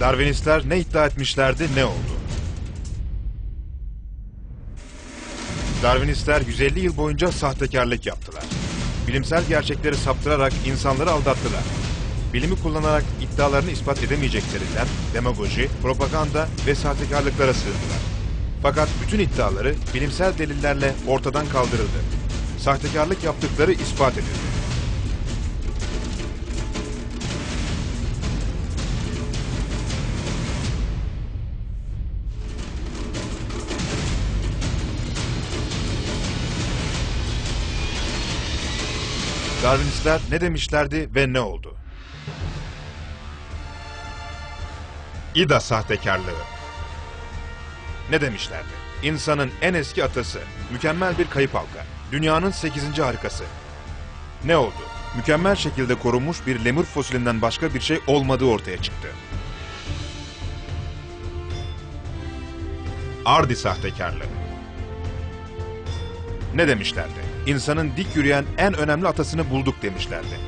Darwinistler ne iddia etmişlerdi, ne oldu? Darwinistler 150 yıl boyunca sahtekarlık yaptılar. Bilimsel gerçekleri saptırarak insanları aldattılar. Bilimi kullanarak iddialarını ispat edemeyeceklerinden demagoji, propaganda ve sahtekarlıklara sığındılar. Fakat bütün iddiaları bilimsel delillerle ortadan kaldırıldı. Sahtekarlık yaptıkları ispat edildi. Darwinistler ne demişlerdi ve ne oldu? İda sahtekarlığı. Ne demişlerdi? İnsanın en eski atası, mükemmel bir kayıp halka, dünyanın 8. harikası. Ne oldu? Mükemmel şekilde korunmuş bir lemur fosilinden başka bir şey olmadığı ortaya çıktı. Ardi sahtekarlığı. Ne demişlerdi? İnsanın dik yürüyen en önemli atasını bulduk demişlerdi.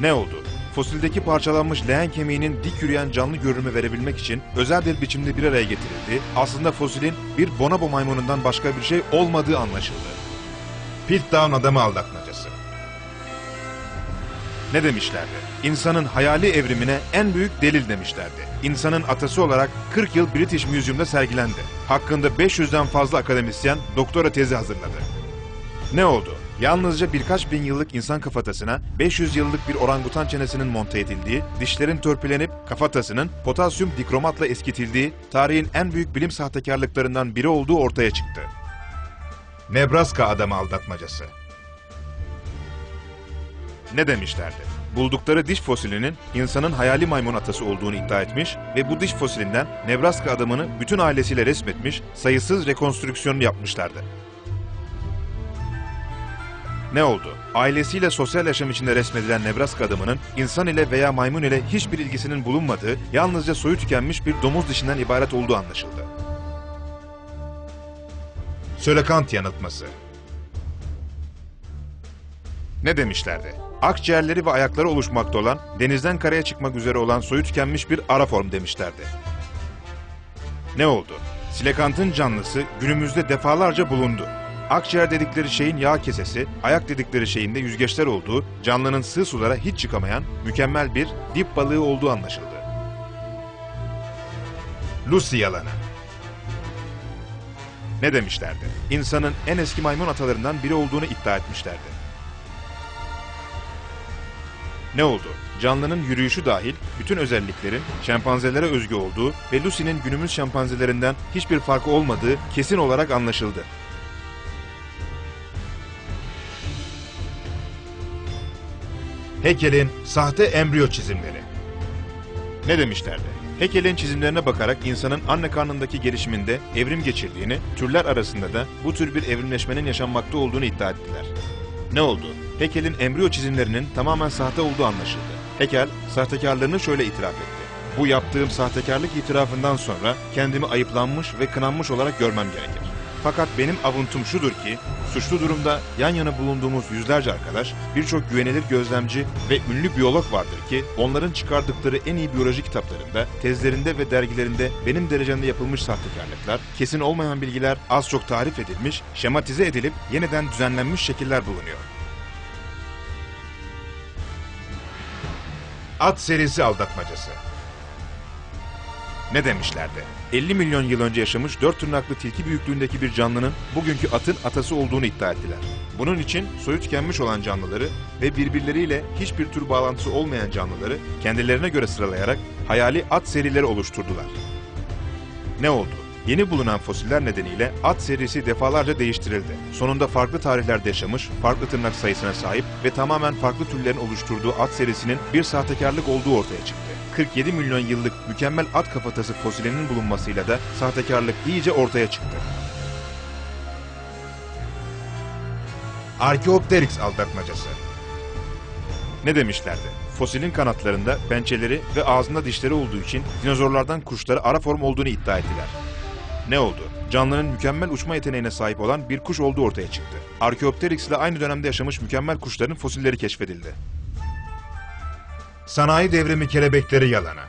Ne oldu? Fosildeki parçalanmış leğen kemiğinin dik yürüyen canlı görünümü verebilmek için özel bir biçimde bir araya getirildi. Aslında fosilin bir bonobo maymunundan başka bir şey olmadığı anlaşıldı. Piltdown adamı aldatmacası. Ne demişlerdi? İnsanın hayali evrimine en büyük delil demişlerdi. İnsanın atası olarak 40 yıl British Museum'da sergilendi. Hakkında 500'den fazla akademisyen doktora tezi hazırladı. Ne oldu? Yalnızca birkaç bin yıllık insan kafatasına 500 yıllık bir orangutan çenesinin monte edildiği, dişlerin törpülenip kafatasının potasyum dikromatla eskitildiği, tarihin en büyük bilim sahtekarlıklarından biri olduğu ortaya çıktı. Nebraska adamı aldatmacası. Ne demişlerdi? Buldukları diş fosilinin insanın hayali maymun atası olduğunu iddia etmiş ve bu diş fosilinden Nebraska adamını bütün ailesiyle resmetmiş, sayısız rekonstrüksiyon yapmışlardı. Ne oldu? Ailesiyle sosyal yaşam içinde resmedilen Nebraska adamının insan ile veya maymun ile hiçbir ilgisinin bulunmadığı, yalnızca soyu tükenmiş bir domuz dişinden ibaret olduğu anlaşıldı. Sölekant yanıltması Ne demişlerdi? Akciğerleri ve ayakları oluşmakta olan, denizden karaya çıkmak üzere olan soyu tükenmiş bir ara form demişlerdi. Ne oldu? Silekantın canlısı günümüzde defalarca bulundu. Akciğer dedikleri şeyin yağ kesesi, ayak dedikleri şeyin de yüzgeçler olduğu, canlının sığ sulara hiç çıkamayan mükemmel bir dip balığı olduğu anlaşıldı. Lucy yalanı. Ne demişlerdi? İnsanın en eski maymun atalarından biri olduğunu iddia etmişlerdi. Ne oldu? Canlının yürüyüşü dahil bütün özelliklerin şempanzelere özgü olduğu ve Lucy'nin günümüz şempanzelerinden hiçbir farkı olmadığı kesin olarak anlaşıldı. Heckel'in sahte embriyo çizimleri. Ne demişlerdi? Heckel'in çizimlerine bakarak insanın anne karnındaki gelişiminde evrim geçirdiğini, türler arasında da bu tür bir evrimleşmenin yaşanmakta olduğunu iddia ettiler. Ne oldu? Heckel'in embriyo çizimlerinin tamamen sahte olduğu anlaşıldı. Heckel, sahtekarlığını şöyle itiraf etti. Bu yaptığım sahtekarlık itirafından sonra kendimi ayıplanmış ve kınanmış olarak görmem gerekir. Fakat benim avuntum şudur ki, suçlu durumda yan yana bulunduğumuz yüzlerce arkadaş, birçok güvenilir gözlemci ve ünlü biyolog vardır ki, onların çıkardıkları en iyi biyoloji kitaplarında, tezlerinde ve dergilerinde benim derecemde yapılmış sahtekarlıklar, kesin olmayan bilgiler az çok tarif edilmiş, şematize edilip yeniden düzenlenmiş şekiller bulunuyor. At serisi aldatmacası. Ne demişlerdi? 50 milyon yıl önce yaşamış dört tırnaklı tilki büyüklüğündeki bir canlının bugünkü atın atası olduğunu iddia ettiler. Bunun için soyu tükenmiş olan canlıları ve birbirleriyle hiçbir tür bağlantısı olmayan canlıları kendilerine göre sıralayarak hayali at serileri oluşturdular. Ne oldu? Yeni bulunan fosiller nedeniyle at serisi defalarca değiştirildi. Sonunda farklı tarihlerde yaşamış, farklı tırnak sayısına sahip ve tamamen farklı türlerin oluşturduğu at serisinin bir sahtekarlık olduğu ortaya çıktı. 47 milyon yıllık mükemmel at kafatası fosilinin bulunmasıyla da sahtekarlık iyice ortaya çıktı. Archaeopteryx aldatmacası. Ne demişlerdi? Fosilin kanatlarında pençeleri ve ağzında dişleri olduğu için dinozorlardan kuşlara ara form olduğunu iddia ettiler. Ne oldu? Canlıların mükemmel uçma yeteneğine sahip olan bir kuş olduğu ortaya çıktı. Archaeopteryx ile aynı dönemde yaşamış mükemmel kuşların fosilleri keşfedildi. Sanayi devrimi kelebekleri yalana.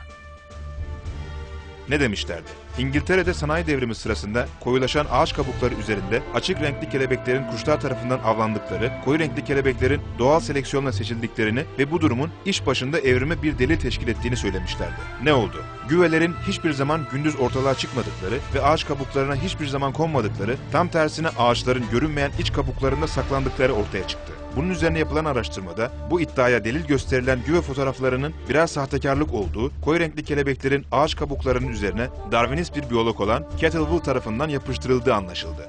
Ne demişlerdi? İngiltere'de sanayi devrimi sırasında koyulaşan ağaç kabukları üzerinde açık renkli kelebeklerin kuşlar tarafından avlandıkları, koyu renkli kelebeklerin doğal seleksiyonla seçildiklerini ve bu durumun iş başında evrime bir delil teşkil ettiğini söylemişlerdi. Ne oldu? Güvelerin hiçbir zaman gündüz ortalığa çıkmadıkları ve ağaç kabuklarına hiçbir zaman konmadıkları, tam tersine ağaçların görünmeyen iç kabuklarında saklandıkları ortaya çıktı. Bunun üzerine yapılan araştırmada bu iddiaya delil gösterilen güve fotoğraflarının birer sahtekarlık olduğu, koyu renkli kelebeklerin ağaç kabuklarının üzerine Darwinist bir biyolog olan Kettlewell tarafından yapıştırıldığı anlaşıldı.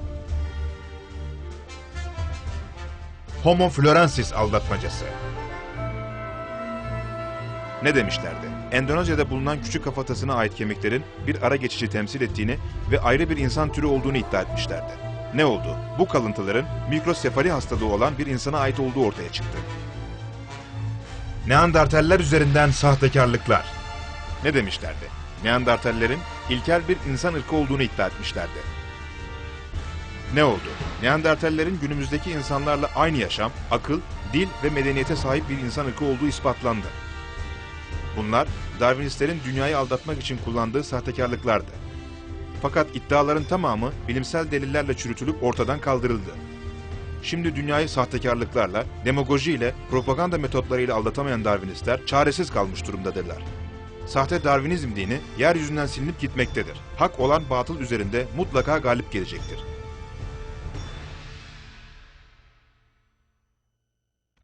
Homo florensis aldatmacası. Ne demişlerdi? Endonezya'da bulunan küçük kafatasına ait kemiklerin bir ara geçici temsil ettiğini ve ayrı bir insan türü olduğunu iddia etmişlerdi. Ne oldu? Bu kalıntıların mikrosefali hastalığı olan bir insana ait olduğu ortaya çıktı. Neandertaller üzerinden sahtekarlıklar. Ne demişlerdi? Neandertallerin ilkel bir insan ırkı olduğunu iddia etmişlerdi. Ne oldu? Neandertallerin günümüzdeki insanlarla aynı yaşam, akıl, dil ve medeniyete sahip bir insan ırkı olduğu ispatlandı. Bunlar Darwinistlerin dünyayı aldatmak için kullandığı sahtekarlıklardı. Fakat iddiaların tamamı bilimsel delillerle çürütülüp ortadan kaldırıldı. Şimdi dünyayı sahtekarlıklarla, demagoji ile, propaganda metotlarıyla aldatamayan Darwinistler çaresiz kalmış durumdadırlar. Sahte Darwinizm dini yeryüzünden silinip gitmektedir. Hak olan batıl üzerinde mutlaka galip gelecektir.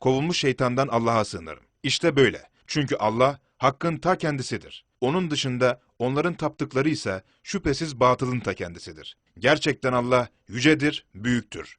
Kovulmuş şeytandan Allah'a sığınırım. İşte böyle. Çünkü Allah hakkın ta kendisidir. Onun dışında onların taptıkları ise şüphesiz batılın ta kendisidir. Gerçekten Allah yücedir, büyüktür.